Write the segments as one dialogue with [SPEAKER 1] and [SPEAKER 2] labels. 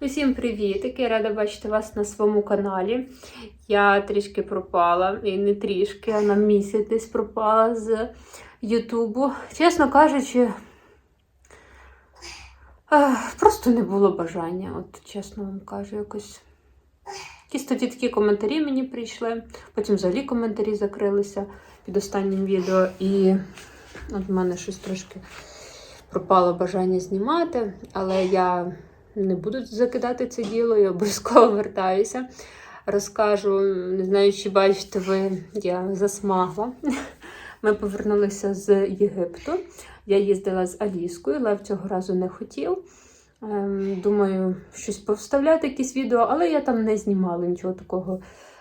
[SPEAKER 1] Усім привіт! Я рада бачити вас на своєму каналі. Я трішки пропала, і не трішки, а на місяць десь пропала з Ютубу. Чесно кажучи, просто не було бажання. От чесно вам кажу, якось. Якісь тоді такі коментарі мені прийшли, потім взагалі коментарі закрилися під останнім відео, і от в мене щось трошки пропало бажання знімати, але я не буду закидати це діло, я обов'язково вертаюся. Розкажу, не знаю, чи бачите ви, я засмагла. Ми повернулися з Єгипту. Я їздила з Аліскою, Лев цього разу не хотів. Ем, Думаю, щось повставляти, якісь відео, але я там не знімала нічого такого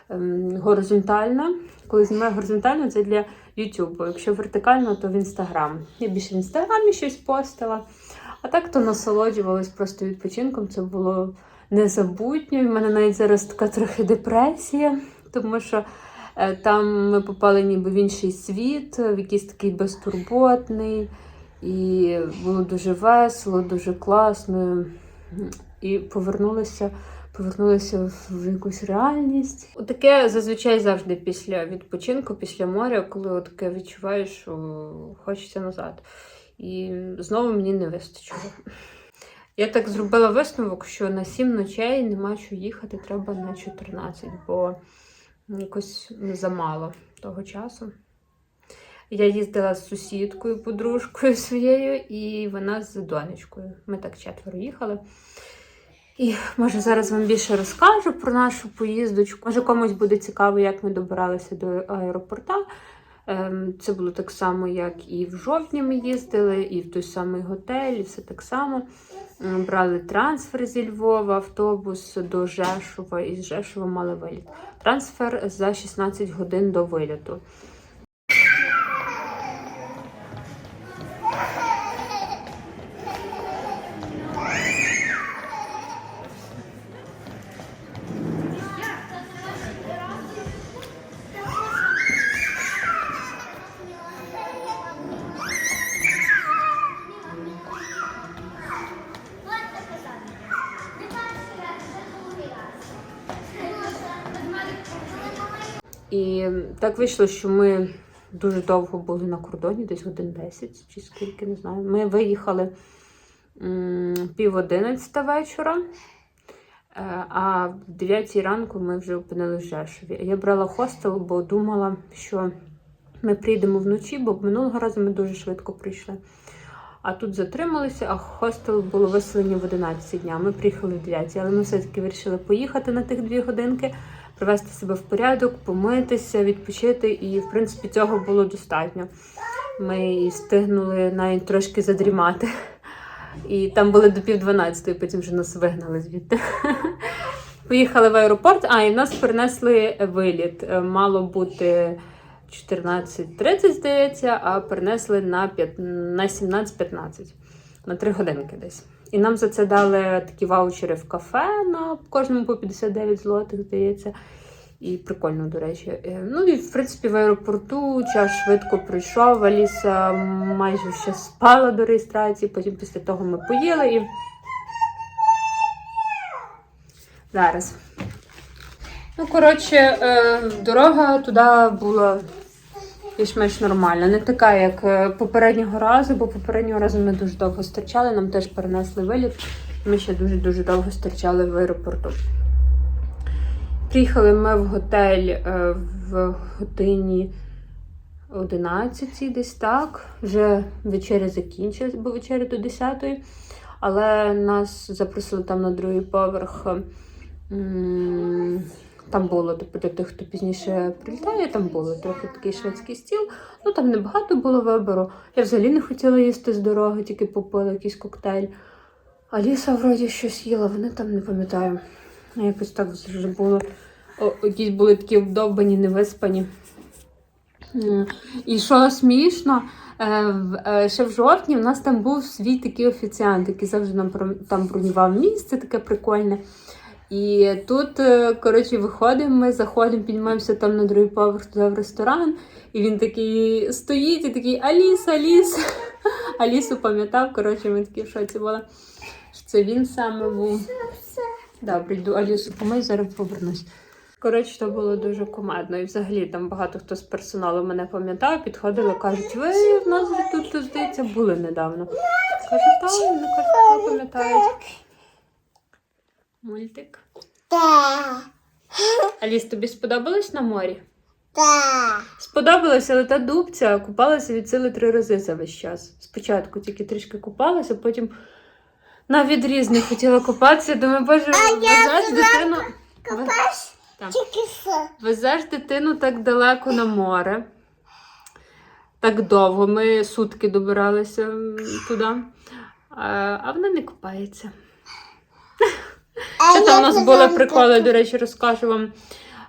[SPEAKER 1] ем, горизонтально. Коли знімаю горизонтально, це для YouTube. Якщо вертикально, то в інстаграм. Я більше в інстаграмі щось постила. А так то насолоджувалась просто відпочинком. Це було незабутньо. У мене навіть зараз така трохи депресія, тому що е, там ми попали ніби в інший світ, в якийсь такий безтурботний. І було дуже весело, дуже класно. І повернулися, повернулися в якусь реальність. Таке зазвичай завжди після відпочинку, після моря, коли таке відчуваєш, що хочеться назад. І знову мені не вистачило. Я так зробила висновок, що на 7 ночей нема що їхати, треба на 14, бо якось замало того часу. Я їздила з сусідкою, подружкою своєю, і вона з донечкою. Ми так четверо їхали. І може зараз вам більше розкажу про нашу поїздочку. Може комусь буде цікаво, як ми добиралися до аеропорта. Ем, Це було так само, як і в жовтні ми їздили, і в той самий готель, і все так само. Ем, Брали трансфер зі Львова, автобус до Жешова, і з Жешова мали виліт. Трансфер за 16 годин до виліту. І так вийшло, що ми дуже довго були на кордоні, десь годин 10 чи скільки, не знаю. Ми виїхали пів одинадцята вечора, е, а в 9 ранку ми вже опинилися в Жешові. Я брала хостел, бо думала, що ми прийдемо вночі, бо минулого разу ми дуже швидко прийшли. А тут затрималися, а хостел було виселення в 11 дня. Ми приїхали в 9, але ми все-таки вирішили поїхати на тих дві годинки, привести себе в порядок, помитися, відпочити, і, в принципі, цього було достатньо. Ми встигнули навіть трошки задрімати. І там були до пів 12, потім вже нас вигнали звідти. Поїхали в аеропорт, а і в нас перенесли виліт. Е, Мало бути 14.30, здається, а 5, на 17.15, на 3 годинки десь. І нам за це дали такі ваучери в кафе на кожному по 59 злотих, здається. І прикольно, до речі. Е, Ну і в принципі в аеропорту час швидко пройшов. Аліса майже ще спала до реєстрації, потім після того ми поїли і. Зараз. Ну, коротше, е, дорога туди була більш-менш нормальна. Не така, як е, попереднього разу, бо попереднього разу ми дуже довго стерчали, нам теж перенесли виліт. Ми ще дуже-дуже довго стерчали в аеропорту. Приїхали ми в готель е, в годині 11 десь так. Вже вечеря закінчилась, бо вечеря до 10 Але нас запросили там на другий поверх. Там було типу, для тих, хто пізніше прилітає, там було трохи такий шведський стіл. Ну там небагато було вибору. Я взагалі не хотіла їсти з дороги, тільки попила якийсь коктейль. Аліса вроді щось їла, вони там не пам'ятаю. Якось так вже було. О, якісь були такі обдовбані, невиспані. І що смішно, е, е, ще в жовтні в нас там був свій такий офіціант, який завжди нам там бронював місце таке прикольне. І тут, е, коротше, виходимо, ми заходимо, піднімаємося там на другий поверх туди в ресторан, і він такий стоїть і такий Аліс, Аліс. Алісу пам'ятав, коротше, ми такі в шоці були. Що це він саме був. Добре, йду Алісу помий, зараз повернусь. Коротше, то було дуже кумедно. І взагалі там багато хто з персоналу мене пам'ятав, підходили, кажуть, ви в нас тут, здається, були недавно. Кажу, так, вони кажуть, ви пам'ятають. Мультик.
[SPEAKER 2] Да.
[SPEAKER 1] Аліс, тобі сподобалось на морі?
[SPEAKER 2] Да.
[SPEAKER 1] Сподобалося, але та дубця купалася від сили три рази за весь час. Спочатку тільки трішки купалася, потім на відріз не хотіла купатися. Думаю, боже, везеш дитину. Так. Везеш дитину так далеко на море. Так довго. Ми сутки добиралися туди. А вона не купається. Ще там у нас були приколи, до речі, розкажу вам.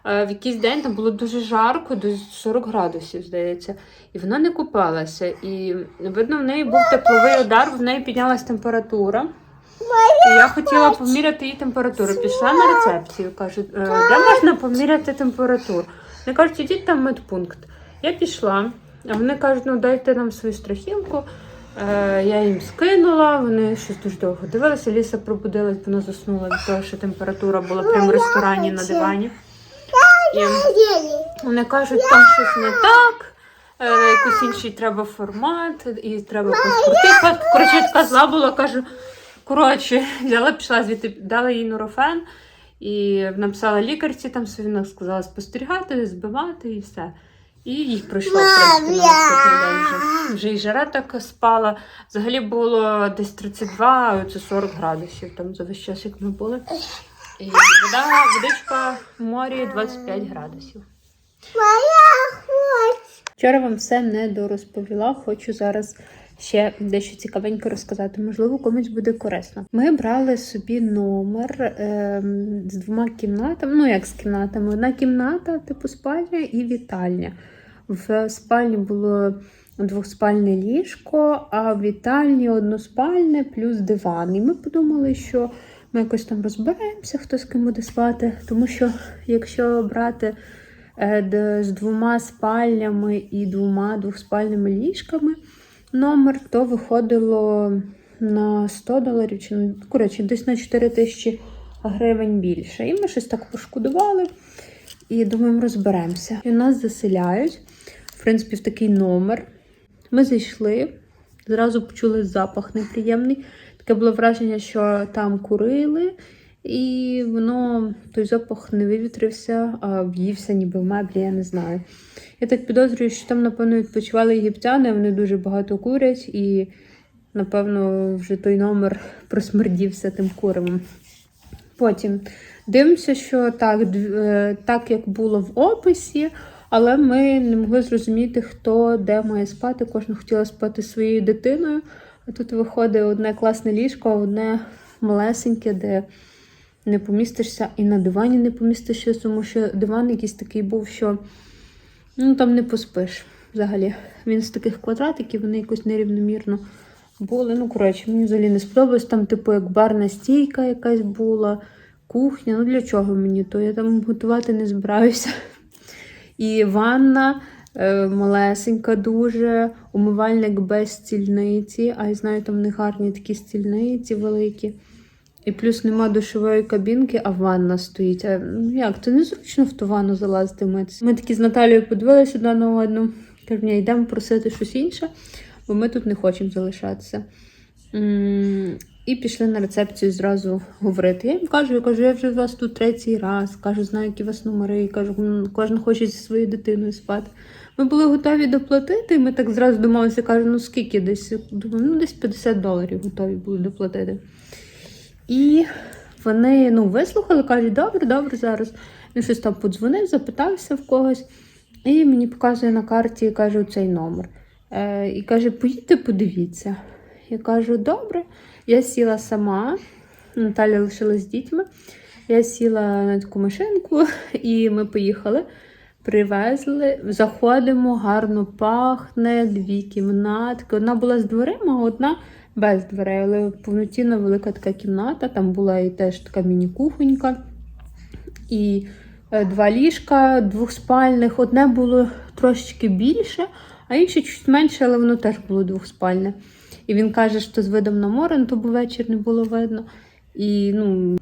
[SPEAKER 1] Е, В якийсь день там було дуже жарко, до 40 градусів, здається. І вона не купалася. І видно, в неї був тепловий удар, в неї піднялась температура. І я хотіла поміряти її температуру. Пішла на рецепцію. Кажу, «Е, де можна поміряти температуру? Вони кажуть, ідіть там в медпункт. Я пішла, а вони кажуть, ну дайте нам свою страхівку. Е, я їм скинула, вони щось дуже довго дивилися. Ліса пробудилась, вона заснула від того, що температура була прямо в ресторані на дивані. І вони кажуть, там щось не так, е, якийсь інший треба формат, і треба паспорти. Коротше, така зла була, кажу. Коротше, взяла, пішла звідти, дала їй нурофен і написала лікарці там вона сказала спостерігати, збивати і все. І їх пройшло в принципі на наступний день вже. Вже і жара так спала. Взагалі було десь 32, це 40 градусів там за весь час, як ми були. І вода, водичка в морі 25 градусів. Вчора вам все не дорозповіла. Хочу зараз ще дещо цікавенько розказати. Можливо, комусь буде корисно. Ми брали собі номер ем, з двома кімнатами. Ну, як з кімнатами? Одна кімната, типу спальня і вітальня. В спальні було двохспальне ліжко, а в вітальні односпальне плюс диван. І ми подумали, що ми якось там розберемося, хто з ким буде спати. Тому що якщо брати е, з двома спальнями і двома двохспальними ліжками номер, то виходило на 100 доларів, чи ну, коротше, десь на 4 тисячі гривень більше. І ми щось так пошкодували і думаємо, розберемося. І нас заселяють, принципі, в такий номер. Ми зайшли, зразу почули запах неприємний. Таке було враження, що там курили, і воно той запах не вивітрився, а в'ївся ніби в меблі, я не знаю. Я так підозрюю, що там, напевно, відпочивали єгиптяни, вони дуже багато курять, і, напевно, вже той номер просмердівся тим куривом. Потім дивимося, що так, е, так як було в описі, але ми не могли зрозуміти, хто де має спати. Кожна хотіла спати своєю дитиною. А тут виходить одне класне ліжко, одне малесеньке, де не помістишся, і на дивані не помістишся, тому що диван якийсь такий був, що ну, там не поспиш взагалі. Він з таких квадратиків, вони якось нерівномірно були. Ну, коротше, мені взагалі не сподобалось. Там, типу, як барна стійка якась була, кухня. Ну для чого мені то? Я там готувати не збираюся. І ванна е, малесенька дуже, умивальник без стільниці, а я знаю, там не гарні такі стільниці великі. І плюс нема душової кабінки, а ванна стоїть. А, ну як, це незручно в ту ванну залазити митися. Ми такі з Наталією подивилися одна на одну. Кажу, йдемо просити щось інше, бо ми тут не хочемо залишатися. І пішли на рецепцію зразу говорити. Я їм кажу, я кажу, я вже у вас тут третій раз. Кажу, знаю, які у вас номери. І кажу, кожен хоче зі своєю дитиною спати. Ми були готові доплатити, і ми так зразу домовилися, кажу, ну скільки десь? Думаю, ну десь 50 доларів готові були доплатити. І вони ну, вислухали, кажуть, добре, добре, зараз. Він щось там подзвонив, запитався в когось, і мені показує на карті, каже, цей номер. Е, і каже, поїдьте, подивіться. Я кажу, добре. Я сіла сама, Наталя лишилась з дітьми. Я сіла на таку машинку, і ми поїхали. Привезли, заходимо, гарно пахне, дві кімнатки. Одна була з дверима, а одна без дверей, але повноцінна велика така кімната. Там була і теж така міні-кухонька. І е, два ліжка, двохспальних. Одне було трошечки більше, а інше чуть менше, але воно теж було двохспальне. І він каже, що з видом на море, ну то бо вечір не було видно. І ну,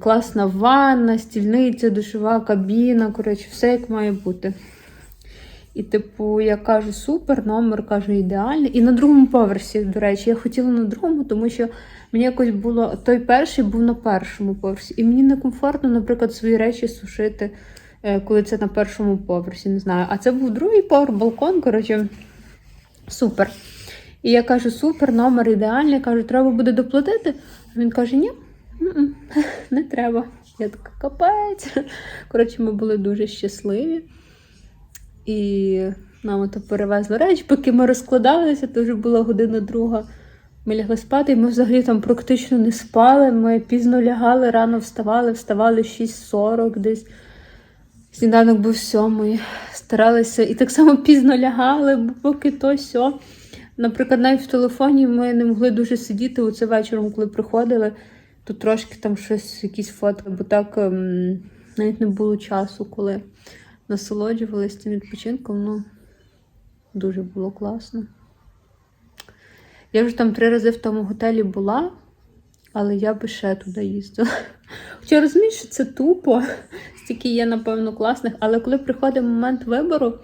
[SPEAKER 1] Класна ванна, стільниця, душова кабіна. Коротше, все як має бути. І, типу, я кажу, супер, номер кажу, ідеальний. І на другому поверсі, до речі, я хотіла на другому, тому що мені якось було той перший був на першому поверсі. І мені некомфортно, наприклад, свої речі сушити, е, коли це на першому поверсі, не знаю. А це був другий поверх, балкон, коротше, супер. І я кажу, супер, номер ідеальний. Я кажу, треба буде доплатити. А він каже, ні, не треба. Я така, капець. Коротше, ми були дуже щасливі. І нам ото перевезли речі, поки ми розкладалися, то вже була година друга. Ми лягли спати, і ми взагалі там практично не спали. Ми пізно лягали, рано вставали, вставали 6.40 десь. Сніданок був сьомий. Старалися і так само пізно лягали, поки то сьо. Наприклад, навіть в телефоні ми не могли дуже сидіти оце вечором, коли приходили. Тут трошки там щось, якісь фото, бо так ем, навіть не було часу, коли насолоджувалися цим відпочинком. Ну, дуже було класно. Я вже там три рази в тому готелі була, але я би ще туди їздила. Хоча розумію, що це тупо, стільки є, напевно, класних, але коли приходить момент вибору,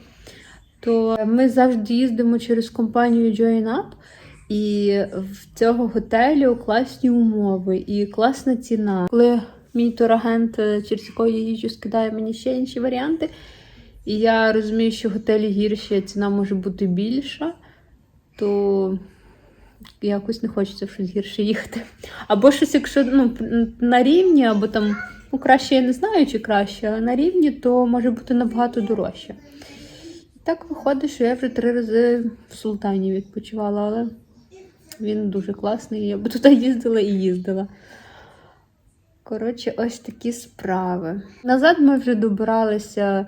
[SPEAKER 1] то ми завжди їздимо через компанію Join Up, і в цього готелю класні умови і класна ціна. Коли мій турагент, е, через якого я скидає мені ще інші варіанти, і я розумію, що готелі гірші, ціна може бути більша, то якось не хочеться в щось гірше їхати. Або щось, якщо ну, на рівні, або там, ну краще я не знаю, чи краще, але на рівні, то може бути набагато дорожче. Так виходить, що я вже три рази в Султані відпочивала, але він дуже класний. Я би туди їздила і їздила. Коротше, ось такі справи. Назад ми вже добиралися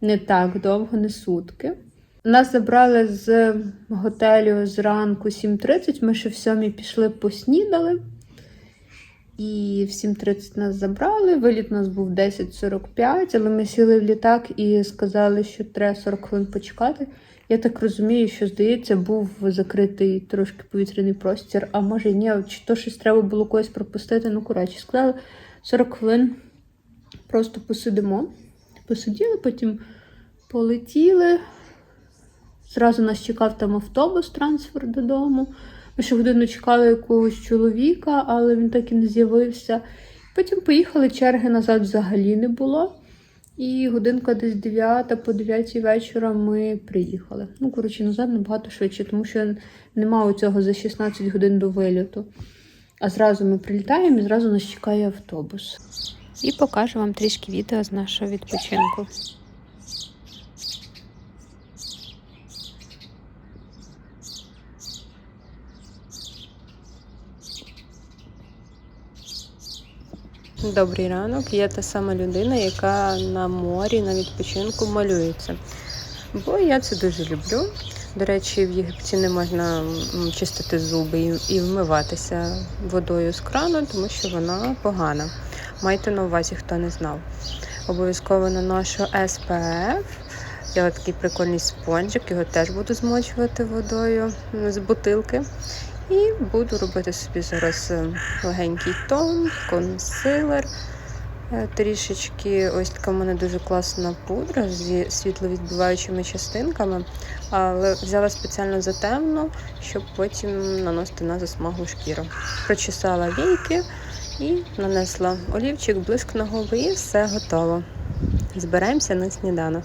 [SPEAKER 1] не так довго, не сутки. Нас забрали з готелю зранку 7.30. Ми ще в 7 пішли, поснідали. І в 7.30 нас забрали. Виліт у нас був 10.45, але ми сіли в літак і сказали, що треба 40 хвилин почекати. Я так розумію, що, здається, був закритий трошки повітряний простір, а може ні, чи то щось треба було когось пропустити. Ну, коротше, сказали 40 хвилин просто посидимо. Посиділи, потім полетіли. Зразу нас чекав там автобус, трансфер додому. Ми ще годину чекали якогось чоловіка, але він так і не з'явився. Потім поїхали, черги назад взагалі не було. І годинка десь 9 по 9 вечора ми приїхали. Ну, коротше, назад набагато швидше, тому що нема цього за 16 годин до виліту. А зразу ми прилітаємо і зразу нас чекає автобус. І покажу вам трішки відео з нашого відпочинку. Добрий ранок. Я та сама людина, яка на морі на відпочинку малюється. Бо я це дуже люблю. До речі, в Єгипті не можна чистити зуби і, вмиватися водою з крану, тому що вона погана. Майте на увазі, хто не знав. Обов'язково наношу SPF. Я такий прикольний спонжик, його теж буду змочувати водою з бутилки. І буду робити собі зараз е, легенький тон, консилер. Е, Трішечки ось така в мене дуже класна пудра зі світловідбиваючими частинками, але взяла спеціально затемно, щоб потім наносити на засмаглу шкіру. Прочесала війки і нанесла олівчик, блиск на губи і все готово. Збираємося на сніданок.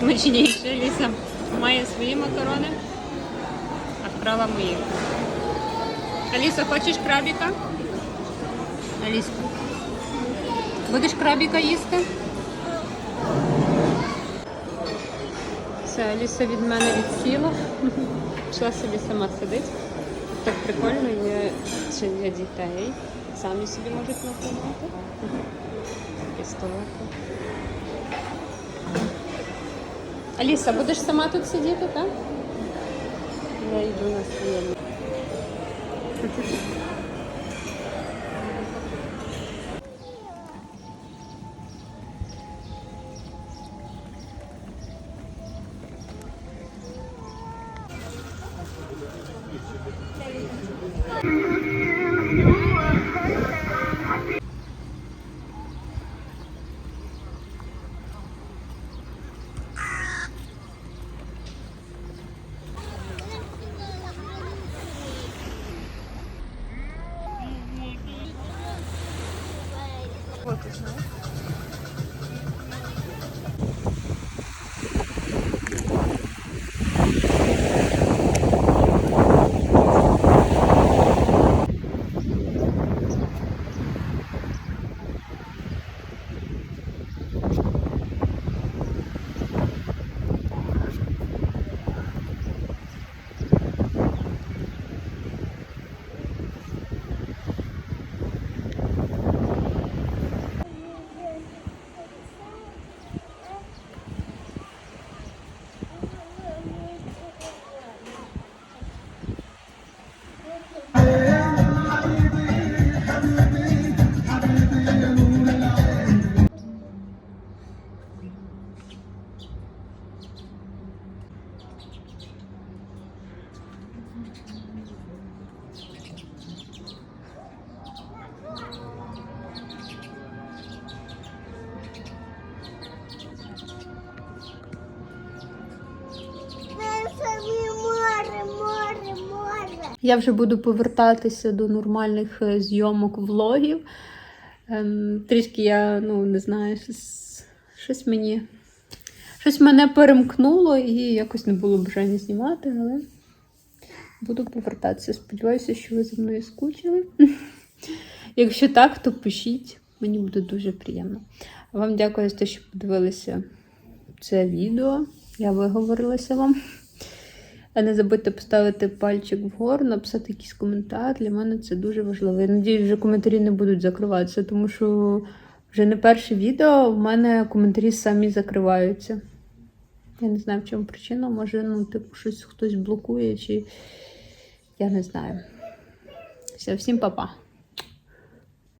[SPEAKER 1] смачніше. Ліса має свої макарони, а вкрала мої. Аліса, хочеш крабіка? Аліска. Будеш крабіка їсти? Все, Аліса від мене відсіла. Пішла собі сама сидить. Так прикольно, є ще для дітей. Самі собі можуть накладати. Пістолети. Аліса, будеш сама тут сидіти, так? Я йду на своє. Я вже буду повертатися до нормальних е, зйомок влогів. Ем, трішки я, ну, не знаю, щось, щось мені. Щось мене перемкнуло і якось не було бажання знімати, але буду повертатися. Сподіваюся, що ви за мною скучили. Якщо так, то пишіть. Мені буде дуже приємно. Вам дякую за те, що подивилися це відео. Я виговорилася вам. А не забудьте поставити пальчик вгору, написати якийсь коментар. Для мене це дуже важливо. Я надіюсь, вже коментарі не будуть закриватися, тому що вже не перше відео в мене коментарі самі закриваються. Я не знаю, в чому причина. Може, ну, типу, щось хтось блокує, чи я не знаю. Все, всім па-па.